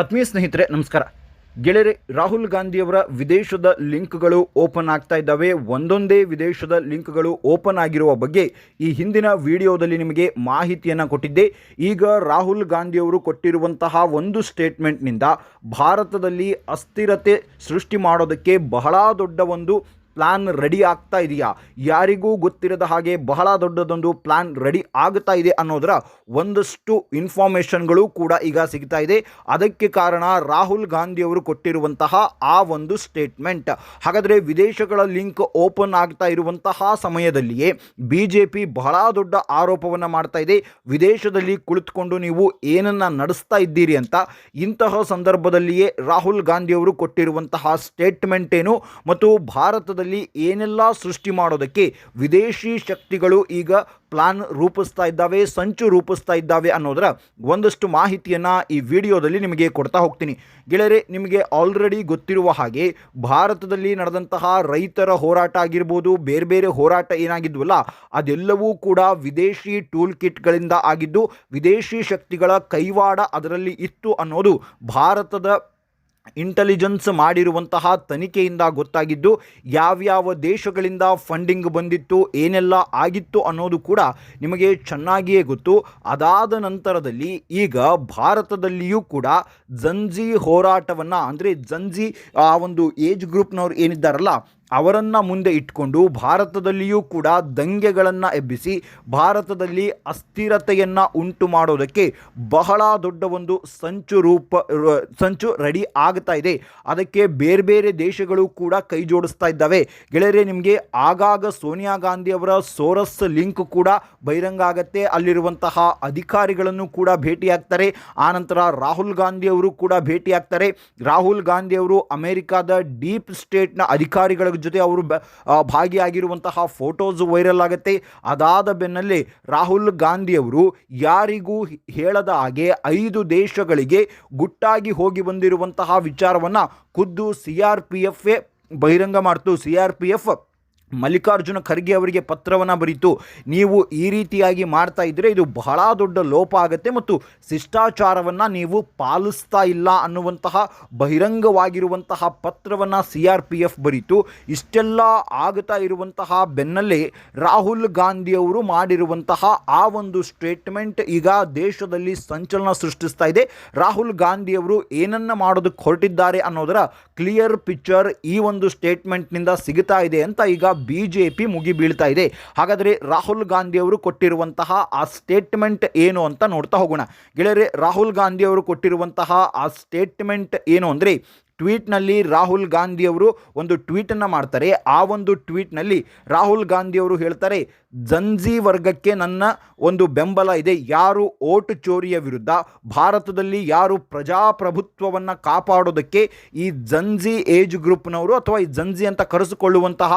ಆತ್ಮೀಯ ಸ್ನೇಹಿತರೆ, ನಮಸ್ಕಾರ. ಗೆಳೆಯರೆ, ರಾಹುಲ್ ಗಾಂಧಿಯವರ ವಿದೇಶದ ಲಿಂಕ್ಗಳು ಓಪನ್ ಆಗ್ತಾ ಇದ್ದಾವೆ. ಒಂದೊಂದೇ ವಿದೇಶದ ಲಿಂಕ್ಗಳು ಓಪನ್ ಆಗಿರುವ ಬಗ್ಗೆ ಈ ಹಿಂದಿನ ವಿಡಿಯೋದಲ್ಲಿ ನಿಮಗೆ ಮಾಹಿತಿಯನ್ನು ಕೊಟ್ಟಿದ್ದೆ. ಈಗ ರಾಹುಲ್ ಗಾಂಧಿಯವರು ಕೊಟ್ಟಿರುವಂತಹ ಒಂದು ಸ್ಟೇಟ್ಮೆಂಟ್ನಿಂದ ಭಾರತದಲ್ಲಿ ಅಸ್ಥಿರತೆ ಸೃಷ್ಟಿ ಮಾಡೋದಕ್ಕೆ ಬಹಳ ದೊಡ್ಡ ಒಂದು ಪ್ಲಾನ್ ರೆಡಿ ಆಗ್ತಾ ಇದೆಯಾ? ಯಾರಿಗೂ ಗೊತ್ತಿರದ ಹಾಗೆ ಬಹಳ ದೊಡ್ಡದೊಂದು ಪ್ಲಾನ್ ರೆಡಿ ಆಗ್ತಾ ಇದೆ ಅನ್ನೋದರ ಒಂದಷ್ಟು ಇನ್ಫಾರ್ಮೇಷನ್ಗಳು ಕೂಡ ಈಗ ಸಿಗ್ತಾ ಇದೆ. ಅದಕ್ಕೆ ಕಾರಣ ರಾಹುಲ್ ಗಾಂಧಿಯವರು ಕೊಟ್ಟಿರುವಂತಹ ಆ ಒಂದು ಸ್ಟೇಟ್ಮೆಂಟ್. ಹಾಗಾದರೆ ವಿದೇಶಗಳ ಲಿಂಕ್ ಓಪನ್ ಆಗ್ತಾ ಇರುವಂತಹ ಸಮಯದಲ್ಲಿಯೇ ಬಿ ಜೆ ಪಿ ಬಹಳ ದೊಡ್ಡ ಆರೋಪವನ್ನು ಮಾಡ್ತಾ ಇದೆ. ವಿದೇಶದಲ್ಲಿ ಕುಳಿತುಕೊಂಡು ನೀವು ಏನನ್ನ ನಡೆಸ್ತಾ ಇದ್ದೀರಿ ಅಂತ ಇಂತಹ ಸಂದರ್ಭದಲ್ಲಿಯೇ ರಾಹುಲ್ ಗಾಂಧಿಯವರು ಕೊಟ್ಟಿರುವಂತಹ ಸ್ಟೇಟ್ಮೆಂಟ್ ಏನು? ಮತ್ತು ಭಾರತದಲ್ಲಿ ಏನೆಲ್ಲ ಸೃಷ್ಟಿ ಮಾಡೋದಕ್ಕೆ ವಿದೇಶಿ ಶಕ್ತಿಗಳು ಈಗ ಪ್ಲಾನ್ ರೂಪಿಸ್ತಾ ಇದ್ದಾವೆ, ಸಂಚು ರೂಪಿಸ್ತಾ ಇದ್ದಾವೆ ಅನ್ನೋದರ ಒಂದಷ್ಟು ಮಾಹಿತಿಯನ್ನು ಈ ವಿಡಿಯೋದಲ್ಲಿ ನಿಮಗೆ ಕೊಡ್ತಾ ಹೋಗ್ತೀನಿ. ಗೆಳೆಯರೆ, ನಿಮಗೆ ಆಲ್ರೆಡಿ ಗೊತ್ತಿರುವ ಹಾಗೆ ಭಾರತದಲ್ಲಿ ನಡೆದಂತಹ ರೈತರ ಹೋರಾಟ ಆಗಿರ್ಬೋದು, ಬೇರೆ ಬೇರೆ ಹೋರಾಟ ಏನಾಗಿದ್ವಲ್ಲ, ಅದೆಲ್ಲವೂ ಕೂಡ ವಿದೇಶಿ ಟೂಲ್ ಕಿಟ್ಗಳಿಂದ ಆಗಿದ್ದು, ವಿದೇಶಿ ಶಕ್ತಿಗಳ ಕೈವಾಡ ಅದರಲ್ಲಿ ಇತ್ತು ಅನ್ನೋದು ಭಾರತದ ಇಂಟೆಲಿಜೆನ್ಸ್ ಮಾಡಿರುವಂತಹ ತನಿಖೆಯಿಂದ ಗೊತ್ತಾಗಿದ್ದು, ಯಾವ್ಯಾವ ದೇಶಗಳಿಂದ ಫಂಡಿಂಗ್ ಬಂದಿತ್ತು, ಏನೆಲ್ಲ ಆಗಿತ್ತು ಅನ್ನೋದು ಕೂಡ ನಿಮಗೆ ಚೆನ್ನಾಗಿಯೇ ಗೊತ್ತು. ಅದಾದ ನಂತರದಲ್ಲಿ ಈಗ ಭಾರತದಲ್ಲಿಯೂ ಕೂಡ ಜಂಜಿ ಹೋರಾಟವನ್ನು, ಅಂದರೆ ಜಂಜಿ ಆ ಒಂದು ಏಜ್ ಗ್ರೂಪ್ನವ್ರು ಏನಿದ್ದಾರಲ್ಲ ಅವರನ್ನು ಮುಂದೆ ಇಟ್ಕೊಂಡು ಭಾರತದಲ್ಲಿಯೂ ಕೂಡ ದಂಗೆಗಳನ್ನು ಎಬ್ಬಿಸಿ ಭಾರತದಲ್ಲಿ ಅಸ್ಥಿರತೆಯನ್ನು ಉಂಟು ಮಾಡೋದಕ್ಕೆ ಬಹಳ ದೊಡ್ಡ ಒಂದು ಸಂಚು ರೂಪ ಸಂಚು ರೆಡಿ ಆಗ್ತಾ ಇದೆ. ಅದಕ್ಕೆ ಬೇರೆ ಬೇರೆ ದೇಶಗಳು ಕೂಡ ಕೈ ಜೋಡಿಸ್ತಾ ಇದ್ದಾವೆ. ಗೆಳೆಯರೆ, ನಿಮಗೆ ಆಗಾಗ ಸೋನಿಯಾ ಗಾಂಧಿ ಅವರ ಸೋರಸ್ ಲಿಂಕ್ ಕೂಡ ಬಹಿರಂಗ ಆಗತ್ತೆ. ಅಲ್ಲಿರುವಂತಹ ಅಧಿಕಾರಿಗಳನ್ನು ಕೂಡ ಭೇಟಿಯಾಗ್ತಾರೆ ಆನಂತರ ರಾಹುಲ್ ಗಾಂಧಿ ಅವರು ಕೂಡ ಭೇಟಿಯಾಗ್ತಾರೆ ರಾಹುಲ್ ಗಾಂಧಿ ಅವರು ಅಮೆರಿಕಾದ ಡೀಪ್ ಸ್ಟೇಟ್ನ ಅಧಿಕಾರಿಗಳ ಜೊತೆ ಅವರು ಬ- ಭಾಗಿಯಾಗಿರುವಂತಹ ಫೋಟೋಸ್ ವೈರಲ್ ಆಗುತ್ತೆ. ಅದಾದ ಬೆನ್ನಲ್ಲೇ ರಾಹುಲ್ ಗಾಂಧಿಯವರು ಯಾರಿಗೂ ಹೇಳದ ಹಾಗೆ ಐದು ದೇಶಗಳಿಗೆ ಗುಟ್ಟಾಗಿ ಹೋಗಿ ಬಂದಿರುವಂತಹ ವಿಚಾರವನ್ನು ಖುದ್ದು ಸಿ ಆರ್ ಪಿ ಎಫ್ ಬಹಿರಂಗ ಮಾಡ್ತು. C R P F Mallikarjun Kharge ಅವರಿಗೆ ಪತ್ರವನ್ನು ಬರೀತು, ನೀವು ಈ ರೀತಿಯಾಗಿ ಮಾಡ್ತಾ ಇದ್ದರೆ ಇದು ಬಹಳ ದೊಡ್ಡ ಲೋಪ ಆಗುತ್ತೆ ಮತ್ತು ಶಿಷ್ಟಾಚಾರವನ್ನು ನೀವು ಪಾಲಿಸ್ತಾ ಇಲ್ಲ ಅನ್ನುವಂತಹ ಬಹಿರಂಗವಾಗಿರುವಂತಹ ಪತ್ರವನ್ನು ಸಿ ಆರ್ ಪಿ ಎಫ್ ಬರೀತು. ಇಷ್ಟೆಲ್ಲ ಆಗುತ್ತಾ ಇರುವಂತಹ ಬೆನ್ನಲ್ಲೇ ರಾಹುಲ್ ಗಾಂಧಿಯವರು ಮಾಡಿರುವಂತಹ ಆ ಒಂದು ಸ್ಟೇಟ್ಮೆಂಟ್ ಈಗ ದೇಶದಲ್ಲಿ ಸಂಚಲನ ಸೃಷ್ಟಿಸ್ತಾ ಇದೆ. ರಾಹುಲ್ ಗಾಂಧಿಯವರು ಏನನ್ನ ಮಾಡೋದಕ್ಕೆ ಹೊರಟಿದ್ದಾರೆ ಅನ್ನೋದರ ಕ್ಲಿಯರ್ ಪಿಕ್ಚರ್ ಈ ಒಂದು ಸ್ಟೇಟ್ಮೆಂಟ್ನಿಂದ ಸಿಗುತ್ತಾ ಇದೆ ಅಂತ ಈಗ ಬಿ ಜೆ ಪಿ ಮುಗಿ ಬೀಳ್ತಾ ಇದೆ. ಹಾಗಾದರೆ ರಾಹುಲ್ ಗಾಂಧಿ ಅವರು ಕೊಟ್ಟಿರುವಂತಹ ಆ ಸ್ಟೇಟ್ಮೆಂಟ್ ಏನು ಅಂತ ನೋಡ್ತಾ ಹೋಗೋಣ. ಗೆಳೆಯರೆ, ರಾಹುಲ್ ಗಾಂಧಿ ಅವರು ಕೊಟ್ಟಿರುವಂತಹ ಆ ಸ್ಟೇಟ್ಮೆಂಟ್ ಏನು ಅಂದರೆ ಟ್ವೀಟ್ನಲ್ಲಿ ರಾಹುಲ್ ಗಾಂಧಿಯವರು ಒಂದು ಟ್ವೀಟನ್ನು ಮಾಡ್ತಾರೆ. ಆ ಒಂದು ಟ್ವೀಟ್ನಲ್ಲಿ ರಾಹುಲ್ ಗಾಂಧಿಯವರು ಹೇಳ್ತಾರೆ, ಜಂಜಿ ವರ್ಗಕ್ಕೆ ನನ್ನ ಒಂದು ಬೆಂಬಲ ಇದೆ. ಯಾರು ಓಟು ಚೋರಿಯ ವಿರುದ್ಧ, ಭಾರತದಲ್ಲಿ ಯಾರು ಪ್ರಜಾಪ್ರಭುತ್ವವನ್ನು ಕಾಪಾಡೋದಕ್ಕೆ ಈ ಜಂಜಿ ಏಜ್ ಗ್ರೂಪ್ನವರು ಅಥವಾ ಈ ಜಂಜಿ ಅಂತ ಕರೆಸಿಕೊಳ್ಳುವಂತಹ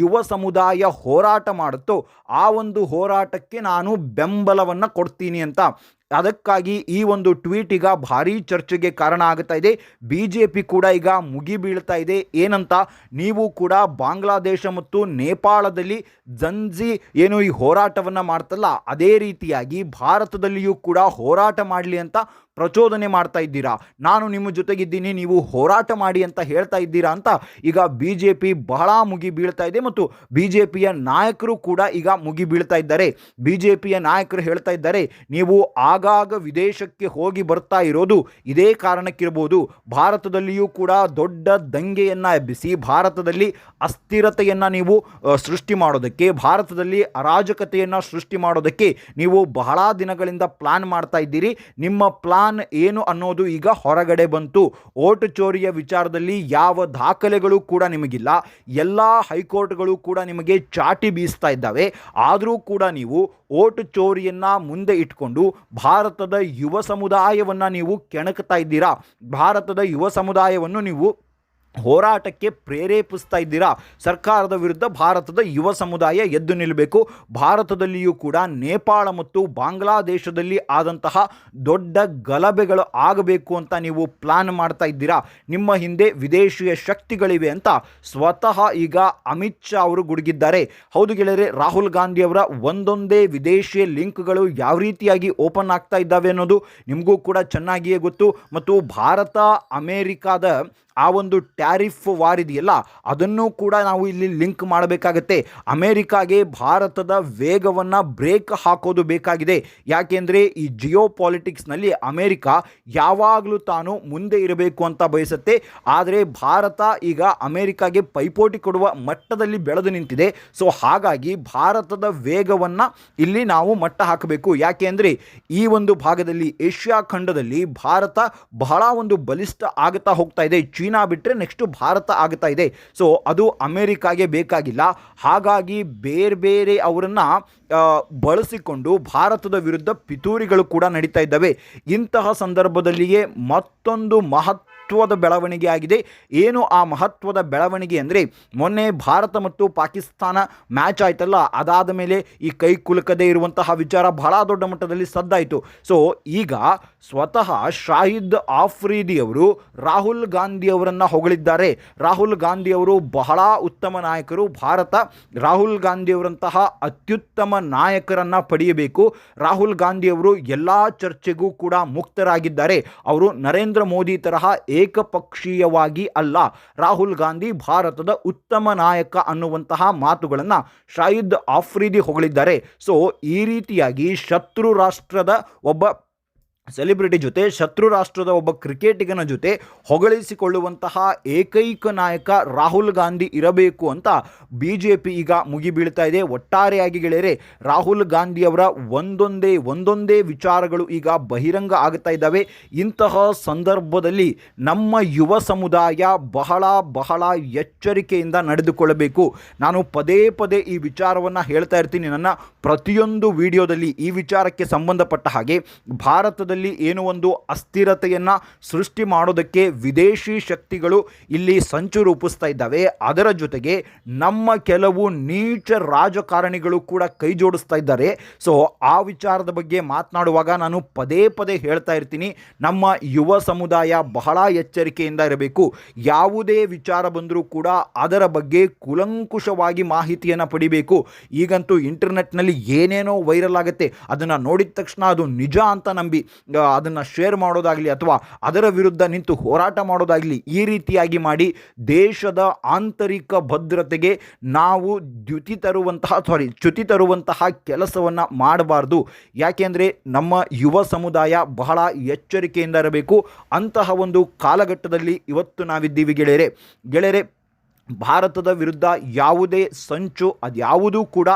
ಯುವ ಸಮುದಾಯ ಹೋರಾಟ ಮಾಡುತ್ತೋ, ಆ ಒಂದು ಹೋರಾಟಕ್ಕೆ ನಾನು ಬೆಂಬಲವನ್ನು ಕೊಡ್ತೀನಿ ಅಂತ ಅದಕ್ಕಾಗಿ ಈ ಒಂದು ಟ್ವೀಟ್ ಈಗ ಭಾರೀ ಚರ್ಚೆಗೆ ಕಾರಣ ಆಗ್ತಾ ಇದೆ. ಬಿ ಜೆ ಪಿ ಕೂಡ ಈಗ ಮುಗಿಬೀಳ್ತಾ ಇದೆ. ಏನಂತ? ನೀವು ಕೂಡ ಬಾಂಗ್ಲಾದೇಶ ಮತ್ತು ನೇಪಾಳದಲ್ಲಿ ಜಂಜಿ ಏನು ಈ ಹೋರಾಟವನ್ನು ಮಾಡ್ತಲ್ಲ, ಅದೇ ರೀತಿಯಾಗಿ ಭಾರತದಲ್ಲಿಯೂ ಕೂಡ ಹೋರಾಟ ಮಾಡಲಿ ಅಂತ ಪ್ರಚೋದನೆ ಮಾಡ್ತಾ ಇದ್ದೀರಾ? ನಾನು ನಿಮ್ಮ ಜೊತೆಗಿದ್ದೀನಿ, ನೀವು ಹೋರಾಟ ಮಾಡಿ ಅಂತ ಹೇಳ್ತಾ ಇದ್ದೀರಾ ಅಂತ ಈಗ ಬಿ ಜೆ ಪಿ ಬಹಳ ಮುಗಿ ಬೀಳ್ತಾ ಇದೆ ಮತ್ತು ಬಿ ಜೆ ಪಿಯ ನಾಯಕರು ಕೂಡ ಈಗ ಮುಗಿ ಬೀಳ್ತಾ ಇದ್ದಾರೆ. ಬಿ ಜೆ ಪಿಯ ನಾಯಕರು ಹೇಳ್ತಾ ಇದ್ದಾರೆ, ನೀವು ಆಗಾಗ ವಿದೇಶಕ್ಕೆ ಹೋಗಿ ಬರ್ತಾ ಇರೋದು ಇದೇ ಕಾರಣಕ್ಕಿರ್ಬೋದು. ಭಾರತದಲ್ಲಿಯೂ ಕೂಡ ದೊಡ್ಡ ದಂಗೆಯನ್ನು ಎಬ್ಬಿಸಿ, ಭಾರತದಲ್ಲಿ ಅಸ್ಥಿರತೆಯನ್ನು ನೀವು ಸೃಷ್ಟಿ ಮಾಡೋದಕ್ಕೆ, ಭಾರತದಲ್ಲಿ ಅರಾಜಕತೆಯನ್ನು ಸೃಷ್ಟಿ ಮಾಡೋದಕ್ಕೆ ನೀವು ಬಹಳ ದಿನಗಳಿಂದ ಪ್ಲಾನ್ ಮಾಡ್ತಾ ಇದ್ದೀರಿ. ನಿಮ್ಮ ಪ್ಲಾನ್ ಏನು ಅನ್ನೋದು ಈಗ ಹೊರಗಡೆ ಬಂತು. ಓಟು ಚೋರಿಯ ವಿಚಾರದಲ್ಲಿ ಯಾವ ದಾಖಲೆಗಳು ಕೂಡ ನಿಮಗಿಲ್ಲ. ಎಲ್ಲ ಹೈಕೋರ್ಟ್ಗಳು ಕೂಡ ನಿಮಗೆ ಚಾಟಿ ಬೀಸ್ತಾ ಇದ್ದಾವೆ. ಆದರೂ ಕೂಡ ನೀವು ಓಟು ಚೋರಿಯನ್ನು ಮುಂದೆ ಇಟ್ಕೊಂಡು ಭಾರತದ ಯುವ ಸಮುದಾಯವನ್ನು ನೀವು ಕೆಣಕ್ತಾ ಇದ್ದೀರಾ? ಭಾರತದ ಯುವ ಸಮುದಾಯವನ್ನು ನೀವು ಹೋರಾಟಕ್ಕೆ ಪ್ರೇರೇಪಿಸ್ತಾ ಇದ್ದೀರಾ? ಸರ್ಕಾರದ ವಿರುದ್ಧ ಭಾರತದ ಯುವ ಸಮುದಾಯ ಎದ್ದು ನಿಲ್ಲಬೇಕು. ಭಾರತದಲ್ಲಿಯೂ ಕೂಡ ನೇಪಾಳ ಮತ್ತು ಬಾಂಗ್ಲಾದೇಶದಲ್ಲಿ ಆದಂತಹ ದೊಡ್ಡ ಗಲಭೆಗಳು ಆಗಬೇಕು ಅಂತ ನೀವು ಪ್ಲಾನ್ ಮಾಡ್ತಾ ಇದ್ದೀರಾ? ನಿಮ್ಮ ಹಿಂದೆ ವಿದೇಶಿಯ ಶಕ್ತಿಗಳಿವೆ ಅಂತ ಸ್ವತಃ ಈಗ ಅಮಿತ್ ಶಾ ಅವರು ಗುಡುಗಿದ್ದಾರೆ. ಹೌದು ಗೆಳೆಯರೆ, ರಾಹುಲ್ ಗಾಂಧಿ ಅವರ ಒಂದೊಂದೇ ವಿದೇಶಿ ಲಿಂಕ್ಗಳು ಯಾವ ರೀತಿಯಾಗಿ ಓಪನ್ ಆಗ್ತಾ ಇದ್ದಾವೆ ಅನ್ನೋದು ನಿಮಗೂ ಕೂಡ ಚೆನ್ನಾಗಿಯೇ ಗೊತ್ತು. ಮತ್ತು ಭಾರತ, ಅಮೇರಿಕಾದ ಆ ಒಂದು ಟ್ಯಾರಿಫ್ ವಾರ್ ಇದೆಯಲ್ಲ ಅದನ್ನು ಕೂಡ ನಾವು ಇಲ್ಲಿ ಲಿಂಕ್ ಮಾಡಬೇಕಾಗತ್ತೆ. ಅಮೇರಿಕಾಗೆ ಭಾರತದ ವೇಗವನ್ನು ಬ್ರೇಕ್ ಹಾಕೋದು ಬೇಕಾಗಿದೆ. ಯಾಕೆಂದರೆ ಈ ಜಿಯೋ ಪಾಲಿಟಿಕ್ಸ್ನಲ್ಲಿ ಅಮೇರಿಕ ಯಾವಾಗಲೂ ತಾನು ಮುಂದೆ ಇರಬೇಕು ಅಂತ ಬಯಸುತ್ತೆ. ಆದರೆ ಭಾರತ ಈಗ ಅಮೇರಿಕಾಗೆ ಪೈಪೋಟಿ ಕೊಡುವ ಮಟ್ಟದಲ್ಲಿ ಬೆಳೆದು ನಿಂತಿದೆ. ಸೊ ಹಾಗಾಗಿ ಭಾರತದ ವೇಗವನ್ನು ಇಲ್ಲಿ ನಾವು ಮಟ್ಟ ಹಾಕಬೇಕು. ಯಾಕೆ ಅಂದರೆ ಈ ಒಂದು ಭಾಗದಲ್ಲಿ ಏಷ್ಯಾ ಖಂಡದಲ್ಲಿ ಭಾರತ ಬಹಳ ಒಂದು ಬಲಿಷ್ಠ ಆಗುತ್ತಾ ಹೋಗ್ತಾ ಇದೆ. ಚೀನಾ ಬಿಟ್ಟರೆ ನೆಕ್ಸ್ಟು ಭಾರತ ಆಗ್ತಾ ಇದೆ. ಸೊ ಅದು ಅಮೇರಿಕಾಗೆ ಬೇಕಾಗಿಲ್ಲ. ಹಾಗಾಗಿ ಬೇರೆ ಬೇರೆ ಅವರನ್ನು ಬಳಸಿಕೊಂಡು ಭಾರತದ ವಿರುದ್ಧ ಪಿತೂರಿಗಳು ಕೂಡ ನಡೀತಾ ಇದ್ದಾವೆ. ಇಂತಹ ಸಂದರ್ಭದಲ್ಲಿಯೇ ಮತ್ತೊಂದು ಮಹತ್ವದ ಬೆಳವಣಿಗೆ ಆಗಿದೆ. ಏನು ಆ ಮಹತ್ವದ ಬೆಳವಣಿಗೆ ಅಂದರೆ, ಮೊನ್ನೆ ಭಾರತ ಮತ್ತು ಪಾಕಿಸ್ತಾನ ಮ್ಯಾಚ್ ಆಯ್ತಲ್ಲ, ಅದಾದ ಮೇಲೆ ಈ ಕೈ ಕುಲುಕದೇ ಇರುವಂತಹ ವಿಚಾರ ಬಹಳ ದೊಡ್ಡ ಮಟ್ಟದಲ್ಲಿ ಸದ್ದಾಯಿತು. ಸೊ ಈಗ ಸ್ವತಃ ಶಾಹಿದ್ ಆಫ್ರೀದಿ ಅವರು ರಾಹುಲ್ ಗಾಂಧಿ ಅವರನ್ನು ಹೊಗಳಿದ್ದಾರೆ. ರಾಹುಲ್ ಗಾಂಧಿ ಅವರು ಬಹಳ ಉತ್ತಮ ನಾಯಕರು. ಭಾರತ ರಾಹುಲ್ ಗಾಂಧಿ ಅವರಂತಹ ಅತ್ಯುತ್ತಮ ನಾಯಕರನ್ನು ಪಡೆಯಬೇಕು. ರಾಹುಲ್ ಗಾಂಧಿ ಅವರು ಎಲ್ಲ ಚರ್ಚೆಗೂ ಕೂಡ ಮುಕ್ತರಾಗಿದ್ದಾರೆ. ಅವರು ನರೇಂದ್ರ ಮೋದಿ ತರಹ ಏಕಪಕ್ಷೀಯವಾಗಿ ಅಲ್ಲ. ರಾಹುಲ್ ಗಾಂಧಿ ಭಾರತದ ಉತ್ತಮ ನಾಯಕ ಅನ್ನುವಂತಹ ಮಾತುಗಳನ್ನು ಶಾಹಿದ್ ಆಫ್ರಿದಿ ಹೊಗಳಿದ್ದಾರೆ. ಸೊ, ಈ ರೀತಿಯಾಗಿ ಶತ್ರು ರಾಷ್ಟ್ರದ ಒಬ್ಬ ಸೆಲೆಬ್ರಿಟಿ ಜೊತೆ, ಶತ್ರು ರಾಷ್ಟ್ರದ ಒಬ್ಬ ಕ್ರಿಕೆಟಿಗನ ಜೊತೆ ಹೊಗಳಿಸಿಕೊಳ್ಳುವಂತಹ ಏಕೈಕ ನಾಯಕ ರಾಹುಲ್ ಗಾಂಧಿ ಇರಬೇಕು ಅಂತ ಬಿ ಜೆ ಪಿ ಈಗ ಮುಗಿಬೀಳ್ತಾ ಇದೆ. ಒಟ್ಟಾರೆಯಾಗಿ ಗೆಳೆಯರೆ, ರಾಹುಲ್ ಗಾಂಧಿಯವರ ಒಂದೊಂದೇ ಒಂದೊಂದೇ ವಿಚಾರಗಳು ಈಗ ಬಹಿರಂಗ ಆಗ್ತಾ ಇದ್ದಾವೆ. ಇಂತಹ ಸಂದರ್ಭದಲ್ಲಿ ನಮ್ಮ ಯುವ ಸಮುದಾಯ ಬಹಳ ಬಹಳ ಎಚ್ಚರಿಕೆಯಿಂದ ನಡೆದುಕೊಳ್ಳಬೇಕು. ನಾನು ಪದೇ ಪದೇ ಈ ವಿಚಾರವನ್ನು ಹೇಳ್ತಾ ಇರ್ತೀನಿ. ನನ್ನ ಪ್ರತಿಯೊಂದು ವಿಡಿಯೋದಲ್ಲಿ ಈ ವಿಚಾರಕ್ಕೆ ಸಂಬಂಧಪಟ್ಟ ಹಾಗೆ ಭಾರತದಲ್ಲಿ ಏನು ಒಂದು ಅಸ್ಥಿರತೆಯನ್ನು ಸೃಷ್ಟಿ ಮಾಡೋದಕ್ಕೆ ವಿದೇಶಿ ಶಕ್ತಿಗಳು ಇಲ್ಲಿ ಸಂಚು ರೂಪಿಸ್ತಾ ಇದ್ದಾವೆ. ಅದರ ಜೊತೆಗೆ ನಮ್ಮ ಕೆಲವು ನೀಚ ರಾಜಕಾರಣಿಗಳು ಕೂಡ ಕೈ ಜೋಡಿಸ್ತಾ ಇದ್ದಾರೆ. ಸೊ ಆ ವಿಚಾರದ ಬಗ್ಗೆ ಮಾತನಾಡುವಾಗ ನಾನು ಪದೇ ಪದೇ ಹೇಳ್ತಾ ಇರ್ತೀನಿ. ನಮ್ಮ ಯುವ ಸಮುದಾಯ ಬಹಳ ಎಚ್ಚರಿಕೆಯಿಂದ ಇರಬೇಕು. ಯಾವುದೇ ವಿಚಾರ ಬಂದರೂ ಕೂಡ ಅದರ ಬಗ್ಗೆ ಕುಲಂಕುಷವಾಗಿ ಮಾಹಿತಿಯನ್ನು ಪಡಿಬೇಕು. ಈಗಂತೂ ಇಂಟರ್ನೆಟ್ನಲ್ಲಿ ಏನೇನೋ ವೈರಲ್ ಆಗುತ್ತೆ. ಅದನ್ನು ನೋಡಿದ ತಕ್ಷಣ ಅದು ನಿಜ ಅಂತ ನಂಬಿ. ಅದನ್ನು ಶೇರ್ ಮಾಡೋದಾಗಲಿ ಅಥವಾ ಅದರ ವಿರುದ್ಧ ನಿಂತು ಹೋರಾಟ ಮಾಡೋದಾಗಲಿ ಈ ರೀತಿಯಾಗಿ ಮಾಡಿ ದೇಶದ ಆಂತರಿಕ ಭದ್ರತೆಗೆ ನಾವು ದ್ಯುತಿ ತರುವಂತಹ ಸಾರಿ ಚ್ಯುತಿ ತರುವಂತಹ ಕೆಲಸವನ್ನು ಮಾಡಬಾರ್ದು. ಯಾಕೆಂದರೆ ನಮ್ಮ ಯುವ ಸಮುದಾಯ ಬಹಳ ಎಚ್ಚರಿಕೆಯಿಂದ ಇರಬೇಕು. ಅಂತಹ ಒಂದು ಕಾಲಘಟ್ಟದಲ್ಲಿ ಇವತ್ತು ನಾವಿದ್ದೀವಿ ಗೆಳೆಯರೆ. ಗೆಳೆಯರೆ, ಭಾರತದ ವಿರುದ್ಧ ಯಾವುದೇ ಸಂಚು, ಅದ್ಯಾವುದೂ ಕೂಡ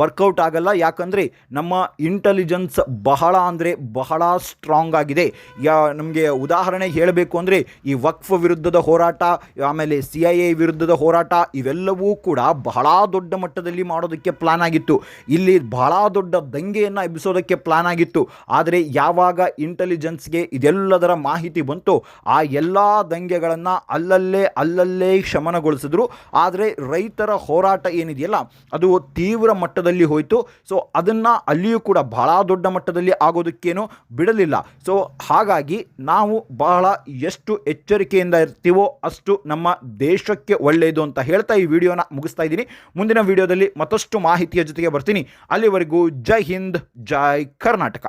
ವರ್ಕೌಟ್ ಆಗಲ್ಲ. ಯಾಕಂದರೆ ನಮ್ಮ ಇಂಟೆಲಿಜೆನ್ಸ್ ಬಹಳ ಅಂದರೆ ಬಹಳ ಸ್ಟ್ರಾಂಗ್ ಆಗಿದೆ. ಯಾ, ನಮಗೆ ಉದಾಹರಣೆ ಹೇಳಬೇಕು ಅಂದರೆ ಈ ವಕ್ಫ್ ವಿರುದ್ಧದ ಹೋರಾಟ, ಆಮೇಲೆ ಸಿ ಐ ಎ ವಿರುದ್ಧದ ಹೋರಾಟ, ಇವೆಲ್ಲವೂ ಕೂಡ ಬಹಳ ದೊಡ್ಡ ಮಟ್ಟದಲ್ಲಿ ಮಾಡೋದಕ್ಕೆ ಪ್ಲಾನ್ ಆಗಿತ್ತು. ಇಲ್ಲಿ ಬಹಳ ದೊಡ್ಡ ದಂಗೆಯನ್ನು ಎಬ್ಬಿಸೋದಕ್ಕೆ ಪ್ಲಾನ್ ಆಗಿತ್ತು. ಆದರೆ ಯಾವಾಗ ಇಂಟೆಲಿಜೆನ್ಸ್ಗೆ ಇದೆಲ್ಲದರ ಮಾಹಿತಿ ಬಂತು, ಆ ಎಲ್ಲ ದಂಗೆಗಳನ್ನು ಅಲ್ಲಲ್ಲೇ ಅಲ್ಲಲ್ಲೇ ಶಮನಗೊಳಿಸಿದ್ರು. ಆದರೆ ರೈತರ ಹೋರಾಟ ಏನಿದೆಯಲ್ಲ, ಅದು ತೀವ್ರ ಮಟ್ಟದಲ್ಲಿ ಹೋಯಿತು. ಸೊ ಅದನ್ನು ಅಲ್ಲಿಯೂ ಕೂಡ ಬಹಳ ದೊಡ್ಡ ಮಟ್ಟದಲ್ಲಿ ಆಗೋದಕ್ಕೇನು ಬಿಡಲಿಲ್ಲ. ಸೊ ಹಾಗಾಗಿ ನಾವು ಬಹಳ ಎಷ್ಟು ಎಚ್ಚರಿಕೆಯಿಂದ ಇರ್ತೀವೋ ಅಷ್ಟು ನಮ್ಮ ದೇಶಕ್ಕೆ ಒಳ್ಳೆಯದು ಅಂತ ಹೇಳ್ತಾ ಈ ವಿಡಿಯೋನ ಮುಗಿಸ್ತಾ ಇದ್ದೀನಿ. ಮುಂದಿನ ವಿಡಿಯೋದಲ್ಲಿ ಮತ್ತಷ್ಟು ಮಾಹಿತಿಯ ಜೊತೆಗೆ ಬರ್ತೀನಿ. ಅಲ್ಲಿವರೆಗೂ ಜೈ ಹಿಂದ್, ಜೈ ಕರ್ನಾಟಕ.